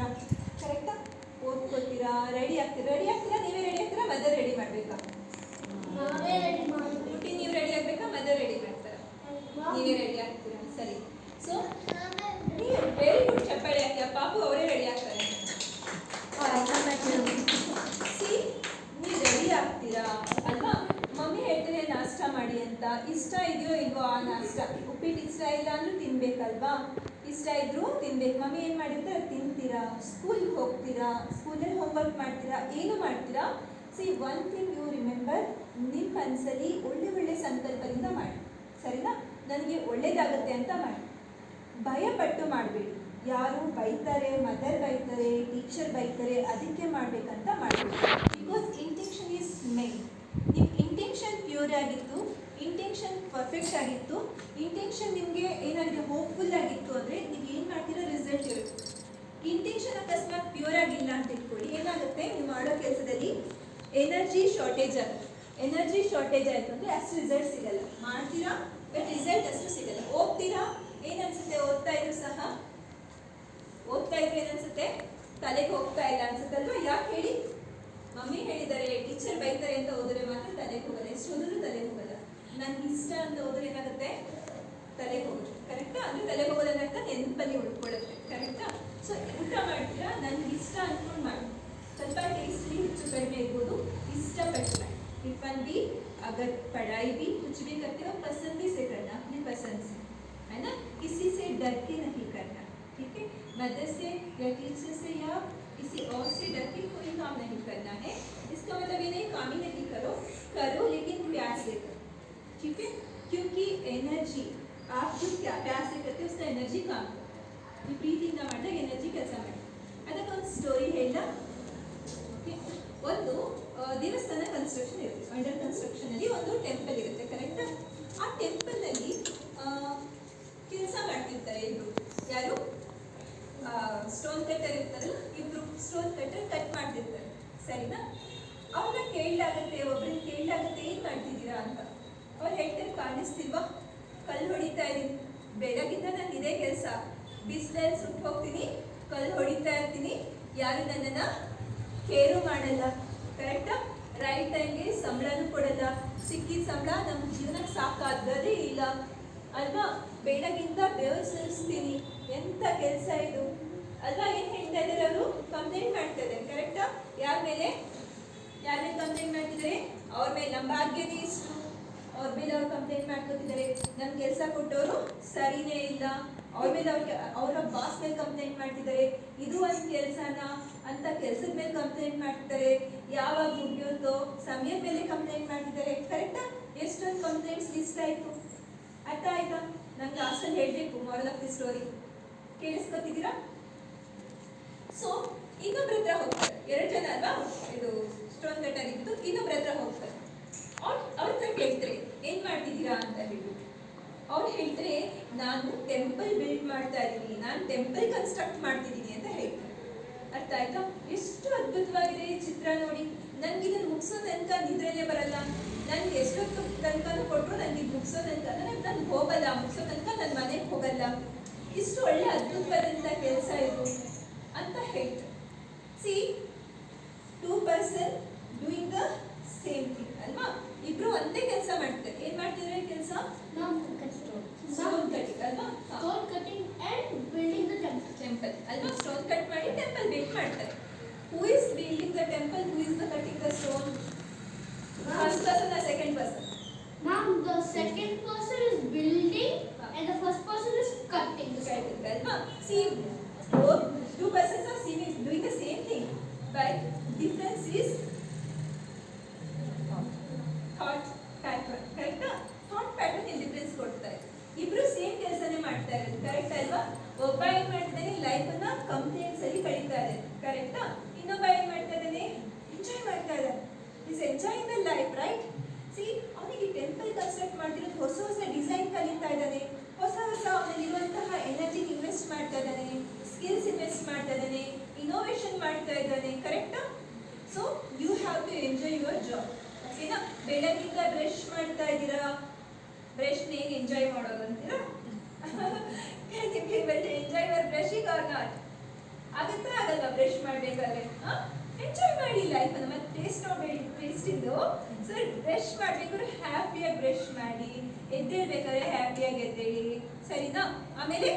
ಮಾಡ್ತೀರಾ ಕರೆಕ್ಟಾ ಓದ್ಕೊತೀರಾ ರೆಡಿ ಆಗ್ತೀರಾ? ರೆಡಿ ಆಗ್ತೀರಾ? ನೀವೇ ರೆಡಿ ಆಗ್ತೀರಾ? ಮದರ್ ರೆಡಿ ಮಾಡಬೇಕಾ? ಹುಟ್ಟಿ ನೀವು ರೆಡಿ ಆಗಬೇಕಾ? ಮದರ್ ರೆಡಿ ಮಾಡ್ತಾರೆ? ನೀವೇ ರೆಡಿ ಆಗ್ತೀರಾ? ಸರಿ. ಸೊ ನೀವು ವೆರಿ ಗುಡ್ ಚಪ್ಪಾಳೆ ಹಾಕಿ ಪಾಪು ಅವರೇ ರೆಡಿ ಆಗ್ತಾರೆ. ಸಿ ನೀವು ರೆಡಿ ಆಗ್ತೀರಾ? ಅಲ್ವಾ? ಮಮ್ಮಿ ಹೇಳ್ತಾರೆ ನಾಷ್ಟ ಮಾಡಿ ಅಂತ. ಇಷ್ಟ ಇದೆಯೋ ಇಲ್ವೋ ಆ ನಾಷ್ಟ? ಉಪ್ಪಿಟ್ಟು ಇಷ್ಟ ಇಲ್ಲ ಅಂದ್ರೂ ತಿನ್ಬೇಕಲ್ವಾ? ಇಷ್ಟ ಇದ್ರೂ ತಿನ್ಬೇಕು. ಮಮ್ಮಿ ಏನು ಮಾಡಿರ್ತಾರೆ? ಅದು ತಿಂತೀರಾ ಸ್ಕೂಲ್ಗೆ ಹೋಗ್ತೀರಾ? ಸ್ಕೂಲಲ್ಲಿ ಹೋಮ್ವರ್ಕ್ ಮಾಡ್ತೀರಾ? ಏನು ಮಾಡ್ತೀರಾ? See one thing you remember ನಿಮ್ಮ ಮನಸ್ಸಲ್ಲಿ ಒಳ್ಳೆ ಒಳ್ಳೆ ಸಂಕಲ್ಪದಿಂದ ಮಾಡಿ. ಸರಿನಾ? ನನಗೆ ಒಳ್ಳೇದಾಗುತ್ತೆ ಅಂತ ಮಾಡಿ. ಭಯಪಟ್ಟು ಮಾಡಬೇಡಿ. ಯಾರು ಬೈತಾರೆ ಮದರ್ ಬೈತಾರೆ ಟೀಚರ್ ಬೈತಾರೆ, ಅದಕ್ಕೆ ಮಾಡಬೇಕಂತ ಮಾಡಬೇಡಿ. ಬಿಕಾಸ್ ಇಂಟೆನ್ಷನ್ ಈಸ್ ಮೇನ್ ನಿಮ್ಮ ಇಂಟೆನ್ಷನ್ ಪ್ಯೂರ್ ಆಗಿತ್ತು ಇಂಟೆನ್ಷನ್ ಪರ್ಫೆಕ್ಟ್ ಆಗಿತ್ತು ಇಂಟೆನ್ಷನ್ ನಿಮಗೆ ಏನಾಗಿದೆ? ಹೋಪ್ಫುಲ್ ಆಗಿತ್ತು ಅಂದರೆ ನೀವು ಏನು ಮಾಡ್ತೀರೋ ರಿಸಲ್ಟ್ ಇರುತ್ತೆ ಇಂಟೆನ್ಷನ್ ಅಕಸ್ಮಾತ್ ಪ್ಯೂರ್ ಆಗಿಲ್ಲ ಅಂತ ಇಟ್ಕೊಳ್ಳಿ. ಏನಾಗುತ್ತೆ? ನೀವು ಮಾಡೋ ಕೆಲಸದಲ್ಲಿ ಎನರ್ಜಿ ಶಾರ್ಟೇಜ್ ಆಗುತ್ತೆ ಎನರ್ಜಿ ಶಾರ್ಟೇಜ್ ಆಯಿತು ಅಂದರೆ ಅಷ್ಟು ರಿಸಲ್ಟ್ ಸಿಗಲ್ಲ. ಮಾಡ್ತೀರಾ? ಬಟ್ ರಿಸಲ್ಟ್ ಅಷ್ಟು ಸಿಗಲ್ಲ. ಓದ್ತೀರಾ? ಏನನ್ಸುತ್ತೆ? ಓದ್ತಾ ಇದ್ರು ಸಹ? ಓದ್ತಾ ಇದ್ರೆ ಏನನ್ಸುತ್ತೆ? ತಲೆಗೆ ಹೋಗ್ತಾ ಇಲ್ಲ ಅನ್ಸುತ್ತಲ್ವಾ? ಯಾಕೆ ಹೇಳಿ? ಮಮ್ಮಿ ಹೇಳಿದ್ದಾರೆ ಟೀಚರ್ ಬೈತಾರೆ ಅಂತ ಹೋದರೆ ಮಾತ್ರ ತಲೆಗೆ ಹೋಗಲ್ಲ. ಎಷ್ಟು ಓದಿದ್ರು ತಲೆಗೆ ಹೋಗಲ್ಲ. ನನ್ಗೆ ಇಷ್ಟ ಅಂತ ಹೋದ್ರೆ ಏನಾಗುತ್ತೆ? ತಲೆಗೆ ಹೋಗುತ್ತೆ ಕರೆಕ್ಟಾ ಅಂದ್ರೆ ತಲೆಗೆ ಅರ್ಥ ನೆನಪಲ್ಲಿ ಉಳ್ಕೊಳ್ಳುತ್ತೆ? ಕರೆಕ್ಟಾ ಸೊ ಊಟ ಮಾಡ್ತೀರಾ ನನ್ಗೆ ಇಷ್ಟ ಅನ್ಕೊಂಡು ಮಾಡಿ ಸ್ವಲ್ಪ ಟೇಸ್ಟ್ಲಿ ಹೆಚ್ಚು ಕಡಿಮೆ ಇರ್ಬೋದು ಇಷ್ಟಪಟ್ಟು ಮಾಡಿ टिफिन भी अगर पढ़ाई भी कुछ भी करते हो पसंदी से करना अपनी पसंद से है ना किसी से डर के नहीं करना ठीक है मदर से या टीचर से या किसी और से डर के कोई काम नहीं करना है इसका मतलब ये नहीं काम ही नहीं करो करो लेकिन प्यार से करो ठीक है क्योंकि एनर्जी आप जो क्या प्यार से करते हो उसका एनर्जी काम करो ನೀವು ಪ್ರೀತಿಯಿಂದ ಮಾಡಿದಾಗ ಎನರ್ಜಿ ಕೆಲಸ ಮಾಡಿ. ಅದಕ್ಕೊಂದು ಸ್ಟೋರಿ ಹೇಳ Okay. ಒಂದು ದೇವಸ್ಥಾನ ಕನ್ಸ್ಟ್ರಕ್ಷನ್ ಇರುತ್ತೆ. ಅಂಡರ್ ಕನ್ಸ್ಟ್ರಕ್ಷನ್ ಅಲ್ಲಿ ಒಂದು ಟೆಂಪಲ್ ಇರುತ್ತೆ ಕರೆಕ್ಟ್ ಆ? ಟೆಂಪಲ್ ಅಲ್ಲಿ ಕೆಲಸ ಮಾಡ್ತಿರ್ತಾರೆ ಇಬ್ರು. ಯಾರು? ಸ್ಟೋನ್ ಕಟ್ಟರ್ ಇರ್ತಾರಲ್ಲ, ಇಬ್ರು ಸ್ಟೋನ್ ಕಟ್ಟರ್ ಕಟ್ ಮಾಡ್ತಿರ್ತಾರೆ. ಸರಿನಾ? ಅವ್ರನ್ನ ಕೇಳಲಾಗತ್ತೆ ಒಬ್ರನ್ನ ಕೇಳಲಾಗತ್ತೆ ಏನ್ ಮಾಡ್ತಿದ್ದೀರಾ ಅಂತ. ಅವ್ರು ಹೇಳ್ತಾರೆ ಕಾಣಿಸ್ತಿಲ್ವಾ? ಕಲ್ಲು ಹೊಡಿತಾ ಇದೀನಿ. ಬೆಳಗಿಂದ ನಾನು ಇದೇ ಕೆಲಸ. ಬಿಸಿಲಲ್ಲಿ ಸುಟ್ಟು ಹೋಗ್ತೀನಿ ಕಲ್ಲು ಹೊಡಿತಾ ಇರ್ತೀನಿ. ಯಾರು ನನ್ನನ್ನು ಕೇರು ಮಾಡಲ್ಲ. ಕರೆಕ್ಟ ರೈಟ್ ಟೈಮ್ಗೆ ಸಂಬಳನೂ ಕೊಡಲ್ಲ. ಸಿಕ್ಕಿದ ಸಂಬಳ ನಮ್ಮ ಜೀವನಕ್ಕೆ ಸಾಕಾಗದೇ ಇಲ್ಲ. ಅಲ್ವಾ? ಬೇಡಗಿಂತ ಬೆವರು ಎಂಥ ಕೆಲಸ ಇದು? ಅಲ್ವಾ? ಏನು ಹೇಳ್ತಾ ಇದ್ದಾರೆ ಅವರು? ಕಂಪ್ಲೇಂಟ್ ಮಾಡ್ತಾ ಇದ್ದಾರೆ. ಕರೆಕ್ಟಾ ಯಾರ ಮೇಲೆ? ಯಾರ ಮೇಲೆ ಕಂಪ್ಲೇಂಟ್ ಮಾಡ್ತಿದ್ದಾರೆ? ಅವ್ರ ಮೇಲೆ. ನಮ್ಮ ಭಾಗ್ಯನೇ ಇಷ್ಟು. ಅವ್ರ ಮೇಲೆ ಅವ್ರು ಕಂಪ್ಲೇಂಟ್ ಮಾಡ್ಕೋತಿದ್ದಾರೆ. ನನ್ನ ಕೆಲಸ ಕೊಟ್ಟವರು ಸರಿನೇ ಇಲ್ಲ. ಅವ್ರ ಮೇಲೆ ಅವ್ರ ಅವರ ಬಾಸ್ ಮೇಲೆ ಕಂಪ್ಲೇಂಟ್ ಮಾಡ್ತಿದ್ದಾರೆ. ಇದು ಒಂದು ಕೆಲಸನ ಅಂತ ಕೆಲಸದ ಮೇಲೆ ಕಂಪ್ಲೇಂಟ್ ಮಾಡ್ತಿದ್ದಾರೆ. ಯಾವಾಗ ಮುಗಿಯುತ್ತೋ ಸಮಯದ ಮೇಲೆ ಕಂಪ್ಲೇಂಟ್ ಮಾಡ್ತಿದ್ದಾರೆ. ಕರೆಕ್ಟಾ ಎಷ್ಟೊಂದು ಕಂಪ್ಲೇಂಟ್ಸ್ ಲಿಸ್ಟ್ ಆಯ್ತು. ಅರ್ಥ ಆಯ್ತಾ? ನಂಗೆ ಲಾಸ್ಟಲ್ಲಿ ಹೇಳಬೇಕು ಮಾರಲ್ ಆಫ್ ದಿ ಸ್ಟೋರಿ ಕೇಳಿಸ್ಕೊತಿದ್ದೀರಾ? ಸೊ ಇನ್ನೊಬ್ರ ಹತ್ರ ಹೋಗ್ತಾರೆ. ಎರಡು ಜನ ಅಲ್ವಾ? ಇದು ಸ್ಟೋನ್ ಕಟ್ಟರ್ ಇದ್ದು ಇನ್ನೊಬ್ರ ಹತ್ರ ಹೋಗ್ತಾರೆ. ಅವ್ರ ಅವ್ರ ಹತ್ರ ಕೇಳ್ತಾರೆ. ಏನ್ ಮಾಡ್ತಿದ್ದೀರಾ ಅಂತ ಹೇಳ್ಬಿಟ್ಟು. ಅವ್ರು ಹೇಳ್ತಾರೆ, ನಾನು ಟೆಂಪಲ್ ಬಿಲ್ಡ್ ಮಾಡ್ತಾ ಇದ್ದೀನಿ, ನಾನು ಟೆಂಪಲ್ ಕನ್ಸ್ಟ್ರಕ್ಟ್ ಮಾಡ್ತಿದ್ದೀನಿ ಅಂತ ಹೇಳ್ತಾರೆ. ಅರ್ಥ ಆಯ್ತಾ? ಎಷ್ಟು ಅದ್ಭುತವಾಗಿದೆ ಈ ಚಿತ್ರ ನೋಡಿ. ನನ್ಗೆ ಇದನ್ನ ಮುಗಿಸೋ ತನಕ ನಿದ್ರೆ ಬರಲ್ಲ. ನನ್ಗೆ ಎಷ್ಟೊತ್ತು ತನಕನೂ ಕೊಟ್ಟರು ನನಗೆ ಮುಗಿಸೋ ತನಕ. ನನಗೆ ನಾನು ಹೋಗಲ್ಲ, ಮುಗಿಸೋ ತನಕ ನನ್ನ ಮನೆಗೆ ಹೋಗಲ್ಲ. ಇಷ್ಟು ಒಳ್ಳೆ ಅದ್ಭುತವಾದಂಥ ಕೆಲಸ ಇದು ಅಂತ ಹೇಳ್ತಾರೆ. See two person doing the same thing ಅಲ್ವಾ ಇಬ್ರು ಒಂದೇ ಕೆಲಸ ಮಾಡ್ತಾರೆ ಏನ್ ಮಾಡ್ತಿದ್ದಾರೆ ಕೆಲಸ ಸ್ಟೋನ್ ಕಟ್ಟಿಂಗ್ ಅಲ್ವಾ Stone cutting and building the temple. Temple ಅಲ್ವಾ ಸ್ಟೋನ್ ಕಟ್ ಮಾಡಿ ಟೆಂಪಲ್ ಬಿಲ್ಡ್ ಮಾಡ್ತಾರೆ who is building the temple who is the cutting the stone first person ಆ second person Ma'am, the second person is building and the first person is cutting the stone. Cutting ಅಲ್ವಾ see both two persons are seen doing the same thing, but difference is thought pattern ಕರೆಕ್ಟಾ thought pattern ಇಲ್ಲಿ difference ಕೊಡ್ತಾರೆ. ಇಬ್ರು same ಕೆಲಸನೇ ಮಾಡ್ತಾ ಇರೋದು correct ಅಲ್ವಾ? ಒಬ್ಬ ಏನ್ ಮಾಡ್ತಾನೆ ಲೈಫ್ ಅನ್ನ ಕಂಪ್ಲೇಂಟ್ಸ್ ಅಲ್ಲಿ ಕಳೀತಾ ಇದ್ದಾನೆ ಕರೆಕ್ಟಾ ಇನ್ನೊಬ್ಬ ಏನ್ ಮಾಡ್ತಾ ಇದ್ದಾನೆ? ಎಂಜಾಯ್ ಮಾಡ್ತಾ ಇದ್ದಾನೆ. Is enjoying the life right see ಅವನಿಗೆ ಟೆಂಪಲ್ ಕನ್ಸ್ಟ್ರಕ್ಟ್ ಮಾಡ್ತಿರೋದು ಹೊಸ ಹೊಸ ಡಿಸೈನ್ ಕಲಿತಾ ಇದ್ದಾನೆ. ಹೊಸ ಹೊಸ ಅವನಲ್ಲಿರುವಂತಹ ಎನರ್ಜಿ ಇನ್ವೆಸ್ಟ್ ಮಾಡ್ತಾ ಇದ್ದಾನೆ ಸ್ಕಿಲ್ಸ್ ಇನ್ವೆಸ್ಟ್ ಮಾಡ್ತಾ ಇದ್ದಾನೆ ಇನೋವೇಷನ್ ಮಾಡ್ತಾ ಇದ್ದಾನೆ correct so you have to enjoy your job ಓಕೆನಾ ಬೆಳಗಿಂದ ಬ್ರಷ್ ಮಾಡ್ತಾ ಇದ್ದೀರಾ? ಬ್ರಷ್ ಏನು ಎಂಜಾಯ್ ಮಾಡೋದು ಅಂತೀರಾ? Enjoy your brushing or not ಆಗತ್ತಾ ಆಗಲ್ಲ ಬ್ರಷ್ ಮಾಡ್ಬೇಕಾದ್ರೆ. ಎಂಜಾಯ್ ಮಾಡಿ ಲೈಫ್ ಮತ್ತೆ ಟೇಸ್ಟ್ ನೋಡಬೇಡಿ ಟೇಸ್ಟ್ ಇಂದು. ಸೊ ಬ್ರಷ್ ಮಾಡ್ಬೇಕಾದ್ರೆ ಹ್ಯಾಪಿಯಾಗಿ ಬ್ರಷ್ ಮಾಡಿ. ಎದ್ದೇಳ್ಬೇಕಾದ್ರೆ ಹ್ಯಾಪಿಯಾಗಿ ಎದ್ದೇಳಿ ಸರಿನಾ? ಆಮೇಲೆ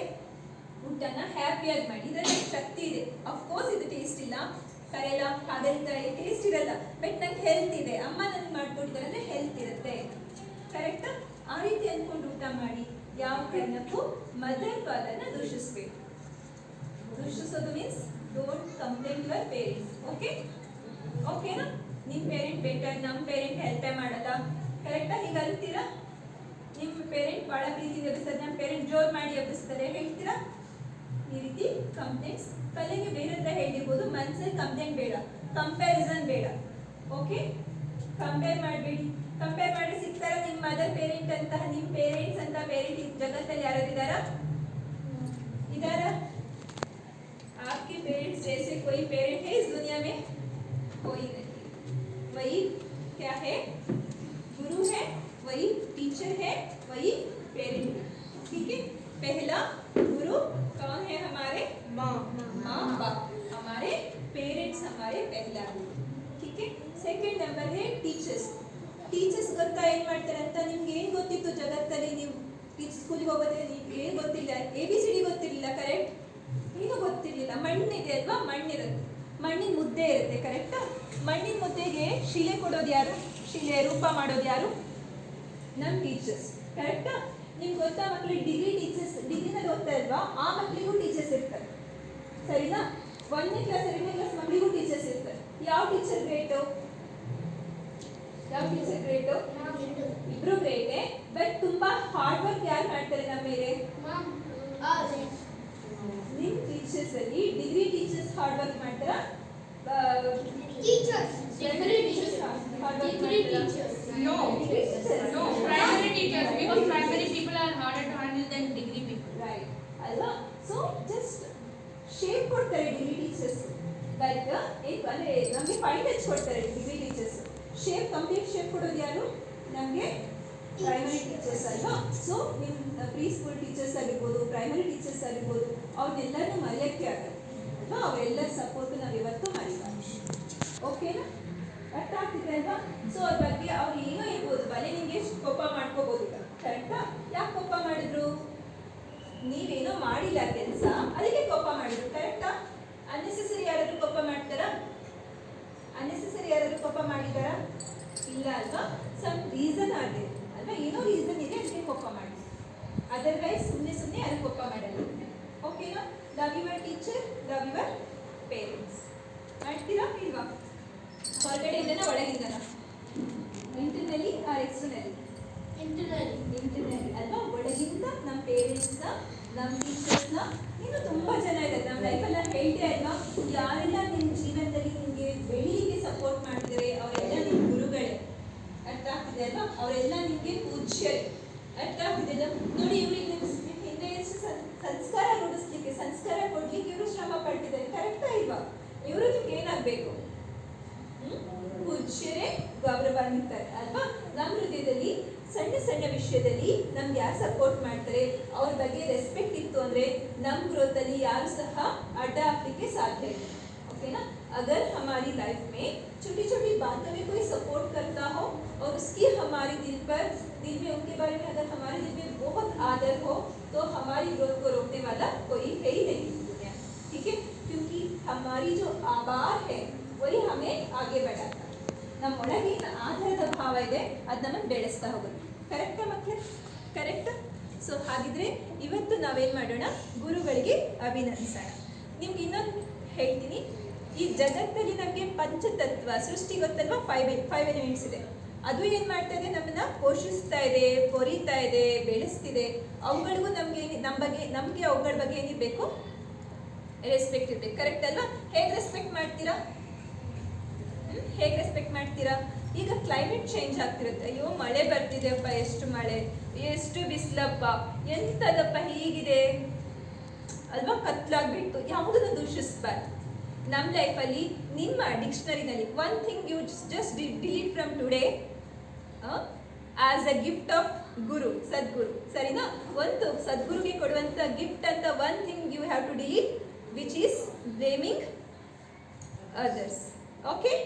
ಊಟನ ಹ್ಯಾಪಿಯಾಗಿ ಮಾಡಿ. ಇದರಲ್ಲಿ ಶಕ್ತಿ ಇದೆ. ಅಫ್ಕೋರ್ಸ್ ಇದು ಟೇಸ್ಟ್ ಇಲ್ಲ. ಕರೆಲ್ಲ ಹಾಗಲ್ಕಾಯಿ ಟೇಸ್ಟ್ ಇರಲ್ಲ. ಬಟ್ ನಂಗೆ ಹೆಲ್ತ್ ಇದೆ. ಅಮ್ಮ ನನ್ಗೆ ಅಂದ್ರೆ ಹೆಲ್ತ್ ಇರುತ್ತೆ. ಕರೆಕ್ಟಾ ಆ? ರೀತಿ ಅಂದ್ಕೊಂಡು ಊಟ ಮಾಡಿ. ಯಾವ ಕಾರಣಕ್ಕೂ ಮದರ್ ಫಾದರ್ನ ದೂಷಿಸ್ಬೇಕು. ದೂಷಿಸೋದು means don't complaint your parents okay ಓಕೆನಾ ನಿಮ್ಮ ಪೇರೆಂಟ್ ಬೆಟರ್ ನಮ್ಮ ಪೇರೆಂಟ್ ಹೆಲ್ಪೇ ಮಾಡಲ್ಲ. ಕರೆಕ್ಟಾ ಹೀಗೆ ಅಲ್ತೀರಾ ನಿಮ್ಮ ಪೇರೆಂಟ್ ಭಾಳ ಪ್ರೀತಿ ಎಬ್ಬಿಸ್ತಾರೆ. ನಮ್ಮ ಪೇರೆಂಟ್ ಜೋರ್ ಮಾಡಿ ಎಬ್ಬಿಸ್ತಾರೆ. ಹೇಳ್ತೀರಾ? ಈ ರೀತಿ ಕಂಪ್ಲೇಂಟ್ಸ್ ತಲೆಗೆ ಬೇರೆ ಹತ್ರ ಹೇಳಿರ್ಬೋದು ಮನಸ್ಸಲ್ಲಿ ಕಂಪ್ಲೇಂಟ್ ಬೇಡ ಕಂಪ್ಯಾರಿಸನ್ ಬೇಡ ಓಕೆ ಕಂಪೇರ್ ಮಾಡಬೇಡಿ ಕಂಪೇರ್ ಮಾಡಿ ಸಿಗ್ತಾರ ನಿಮ್ಮ ಮದರ್ ಪೇರೆಂಟ್ ಅಂತ ನಿಮ್ಮ ಪೇರೆಂಟ್ಸ್ ಅಂತ ಪೇರೆಂಟ್ ಈ ಜಗತ್ತಲ್ಲಿ ಯಾರು ಇದ್ದಾರಾ इधर आपके पेरेंट्स जैसे कोई पेरेंट है इस दुनिया में कोई नहीं वही क्या है हमारे पहला गुरु ठीक है ಸೆಕೆಂಡ್ ನಂಬರ್ है ಟೀಚರ್ಸ್ ಟೀಚರ್ಸ್ ಗೊತ್ತಾ ಏನು ಮಾಡ್ತಾರೆ ಅಂತ ನಿಮ್ಗೆ ಏನು ಗೊತ್ತಿತ್ತು ಜಗತ್ತಲ್ಲಿ ನೀವು ಟೀಚರ್ ಸ್ಕೂಲಿಗೆ ಹೋಗೋದ್ರೆ ನೀವು ಏನು ಗೊತ್ತಿಲ್ಲ ಎ ಬಿ ಸಿ ಡಿ ಗೊತ್ತಿರಲಿಲ್ಲ ಕರೆಕ್ಟ್ ಏನು ಗೊತ್ತಿರಲಿಲ್ಲ ಮಣ್ಣಿದೆ ಅಲ್ವಾ ಮಣ್ಣಿರುತ್ತೆ ಮಣ್ಣಿನ ಮುದ್ದೆ ಇರುತ್ತೆ ಕರೆಕ್ಟಾ ಮಣ್ಣಿನ ಮುದ್ದೆಗೆ ಶಿಲೆ ಕೊಡೋದು ಯಾರು ಶಿಲೆ ರೂಪ ಮಾಡೋದು ಯಾರು ನಮ್ಮ ಟೀಚರ್ಸ್ ಕರೆಕ್ಟಾ ನಿಮ್ಗೆ ಗೊತ್ತಾ ಮಕ್ಕಳಿಗೆ ಡಿಗ್ರಿ ಟೀಚರ್ಸ್ ಡಿಗ್ರಿನಲ್ಲಿ ಓದ್ತಾ ಇಲ್ವಾ ಆ ಮಕ್ಕಳಿಗೂ ಟೀಚರ್ಸ್ ಇರ್ತಾರೆ ಸರಿನಾ ಒಂದನೇ ಕ್ಲಾಸ್ ಎರಡನೇ ಕ್ಲಾಸ್ ಮಕ್ಕಳಿಗೂ ಟೀಚರ್ಸ್ ಇರ್ತಾರೆ ಯಾವ ಟೀಚರ್ ಗ್ರೇಟು ಯಾವ ಟೀಚರ್ ಗ್ರೇಟು ಇಬ್ರು ಗ್ರೇಟೆ ಬಟ್ ತುಂಬಾ ಹಾರ್ಡ್ ವರ್ಕ್ ಯಾರು ಮಾಡ್ತಾರೆ ನಮ್ಮ ಮೇಲೆ ನಿಮ್ ಟೀಚರ್ಸ್ ಅಲ್ಲಿ ಡಿಗ್ರಿ ಟೀಚರ್ಸ್ ಹಾರ್ಡ್ ವರ್ಕ್ ಮಾಡ್ತಾರಾ Teachers. Primary teachers hard work Degree ಮಾಡ್ತಾರಾ? teachers. No. Teachers. No, primary teachers, because primary people are harder to handle than degree people. Right ಅಲ್ವಾ ಸೊ ಜಸ್ಟ್ ಶೇಪ್ ಕೊಡ್ತಾರೆ degree teachers like ಏನು ಅಂದರೆ ನಮಗೆ fine touch ಕೊಡ್ತಾರೆ degree teachers shape complete shape ಕೊಡೋದು ಯಾರು? ನಮಗೆ ಪ್ರೈಮರಿ ಟೀಚರ್ಸ್ ಅಲ್ವಾ? ಸೊ ನಿಮ್ಮ ಪ್ರೀ ಸ್ಕೂಲ್ ಟೀಚರ್ಸ್ ಆಗಿರ್ಬೋದು ಪ್ರೈಮರಿ ಟೀಚರ್ಸ್ ಆಗಿರ್ಬೋದು ಅವ್ರನ್ನೆಲ್ಲರೂ ಮರೆಯೋಕ್ಕೆ ಆಗಲ್ಲ ಅಲ್ವಾ? ಅವರೆಲ್ಲರ ಸಪೋರ್ಟ್ ನಾವು ಇವತ್ತು ಮಾಡಿಲ್ಲ. ಓಕೆನಾ ಅರ್ಥ ಆಗ್ತಿದೆ ಅಲ್ವಾ? ಸೊ ಅದ್ರ ಬಗ್ಗೆ ಅವ್ರು ಏನೋ ಇರ್ಬೋದು ಬಲೆ ನಿಮಗೆ ಕೋಪ ಮಾಡ್ಕೋಬೋದು ಕರೆಕ್ಟಾ ಯಾಕೆ ಕೋಪ ಮಾಡಿದ್ರು? ನೀವೇನೋ ಮಾಡಿಲ್ಲ ಕೆಲಸ. ಅದಕ್ಕೆ ಕೋಪ ಮಾಡಿದ್ರು. ಕರೆಕ್ಟಾ ಅನ್ನೆಸೆಸರಿ ಯಾರಾದರೂ ಕೋಪ ಮಾಡ್ತಾರಾ? ಅನ್ನೆಸೆಸರಿ ಯಾರಾದರೂ ಕೋಪ ಮಾಡಿದಾರಾ? ಇಲ್ಲ ಅಲ್ವಾ? ಸಮ್ ರೀಸನ್ ಆಗಿದೆ. ಅಲ್ವಾ? ಏನೋ ರೀಸನ್ ಇದೆ ಅದಕ್ಕೆ ಕೋಪ ಮಾಡಿ. ಅದರ್ವೈಸ್ ಸುಮ್ಮನೆ ಸುಮ್ಮನೆ ಯಾರು ಕೋಪ ಮಾಡಲ್ಲ. ಓಕೆನಾ love your teacher love your parents ಮಾಡ್ತೀರಾ ಇಲ್ವಾ? ಹೊರಗಡೆಯಿಂದನ ಒಳಗಿಂದನ ಇಂಟರ್ನಲ್ಲಿ ಆರ್ ಎಕ್ಸ್ಟರ್ನಲ್ಲಿ ಇಂಟರ್ನಲ್ಲಿ ಇಂಟರ್ನಲ್ಲಿ ಅಲ್ವಾ? ಒಳಗಿಂದ ನಮ್ಮ ಪೇರೆಂಟ್ಸ್ನ ನಮ್ಮ ಟೀಚರ್ಸ್ನ ಇನ್ನು ತುಂಬ ಜನ ಇದ್ದಾರೆ ನಮ್ಮ ಲೈಫಲ್ಲಿ ನಾನು ಹೇಳ್ತೆ ಅಲ್ವಾ ಯಾರೆಲ್ಲ ನಿಮ್ಮ ಜೀವನದಲ್ಲಿ ನಿಮಗೆ ಬೆಳಿಗ್ಗೆ ಸಪೋರ್ಟ್ ಮಾಡ್ತಾರೆ ಅವರೆಲ್ಲ ನಿಮ್ಮ ಗುರುಗಳೇ? ಅರ್ಥ ಆಗ್ತಿದೆ ಅಲ್ವಾ? ಅವರೆಲ್ಲ ನಿಮಗೆ ಪೂಜ್ಯರು. ಅರ್ಥ ಆಗ್ತಿದೆ ನೋಡಿ, ಇವ್ರಿಗೆ ಹಿಂದೆ ಎಷ್ಟು ಸಂಸ್ಕಾರ ರೂಢಿಸ್ಲಿಕ್ಕೆ, ಸಂಸ್ಕಾರ ಕೊಡ್ಲಿಕ್ಕೆ ಇವರು ಶ್ರಮ ಪಟ್ಟಿದ್ದಾರೆ ಕರೆಕ್ಟಾ ಇಲ್ವಾ? ಇವರು ನಿಮ್ಗೆ ಏನಾಗಬೇಕು? ಪೂಜ್ಯರೇ ಗೌರವಾನ್ವಿತಾರೆ. ಅಲ್ವಾ? ನಮ್ಮ ಹೃದಯದಲ್ಲಿ ಸಣ್ಣ ಸಣ್ಣ ವಿಷಯದಲ್ಲಿ ನಮ್ಗೆ ಯಾರು ಸಪೋರ್ಟ್ ಮಾಡ್ತಾರೆ ಅವ್ರ ಬಗ್ಗೆ ರೆಸ್ಪೆಕ್ಟ್ ಇತ್ತು ಅಂದ್ರೆ ನಮ್ಮ ಗ್ರೋತಲ್ಲಿ ಯಾರು ಸಹ ಅಡ್ಡ ಹಾಕ್ಲಿಕ್ಕೆ ಸಾಧ್ಯ ಇಲ್ಲ ओकेना अगर हमारी लाइफ में छोटी छोटी बातों में कोई सपोर्ट करता हो और उसकी हमारे दिल पर दिल में उनके बारे में अगर हमारे दिल में बहुत आदर हो तो हमारी ग्रोथ को रोकने वाला कोई है ही नहीं इस दुनिया में, ठीक है क्योंकि हमारी जो आभार है वही हमें आगे बढ़ाता है ನಮ್ಮ ಒಳಗೆ ಏನು ಆಧಾರದ ಭಾವ ಇದೆ ಅದು ನಮ್ಮನ್ನು ಬೆಳೆಸ್ತಾ ಹೋಗುತ್ತೆ ಕರೆಕ್ಟಾ ಮಕ್ಕಳು? ಕರೆಕ್ಟ್ ಸೊ ಹಾಗಿದ್ರೆ ಇವತ್ತು ನಾವೇನು ಮಾಡೋಣ? ಗುರುಗಳಿಗೆ ಅಭಿನಂದಿಸೋಣ. ನಿಮ್ಗೆ ಇನ್ನೊಂದು ಹೇಳ್ತೀನಿ. ಈ ಜಗತ್ತಲ್ಲಿ ನಮಗೆ ಪಂಚತತ್ವ, ಸೃಷ್ಟಿ ಗೊತ್ತಲ್ವಾ? ಫೈವ್ ಫೈವ್ ಎಲಿಮೆಂಟ್ಸ್ ಇದೆ. ಅದು ಏನು ಮಾಡ್ತಾ ಇದೆ? ನಮ್ಮನ್ನ ಪೋಷಿಸ್ತಾ ಇದೆ, ಕೊರಿತಾ ಇದೆ, ಬೆಳೆಸ್ತಿದೆ. ಅವುಗಳಿಗೂ ನಮಗೆ ನಮ್ಮ ಬಗ್ಗೆ ನಮಗೆ ಅವುಗಳ ಬಗ್ಗೆ ಏನಿರಬೇಕು? ರೆಸ್ಪೆಕ್ಟ್ ಇರಬೇಕು. ಕರೆಕ್ಟ್ ಅಲ್ವಾ? ಹೇಗೆ ರೆಸ್ಪೆಕ್ಟ್ ಮಾಡ್ತೀರಾ? ಹೇಗೆ ರೆಸ್ಪೆಕ್ಟ್ ಮಾಡ್ತೀರಾ? ಈಗ ಕ್ಲೈಮೇಟ್ ಚೇಂಜ್ ಆಗ್ತಿರುತ್ತೆ. ಅಯ್ಯೋ, ಮಳೆ ಬರ್ತಿದೆಯಪ್ಪ, ಎಷ್ಟು ಮಳೆ. ಎಷ್ಟು ಬಿಸಿಲಪ್ಪ. ಎಂತದಪ್ಪ ಹೀಗಿದೆ? ಅಲ್ವಾ? ಕತ್ಲಾಗ್ಬಿಟ್ಟು. ಯಾವುದನ್ನು ದೂಷಿಸ್ಬಾರ್ದು. ನಮ್ಮ ಲೈಫಲ್ಲಿ ನಿಮ್ಮ ಡಿಕ್ಷನರಿನಲ್ಲಿ one thing you just delete from today as a gift of Guru Sadguru ಸರಿನಾ? ಒಂದು ಸದ್ಗುರುಗೆ ಕೊಡುವಂಥ ಗಿಫ್ಟ್ ಅಂತ one thing you have to delete which is blaming others Okay?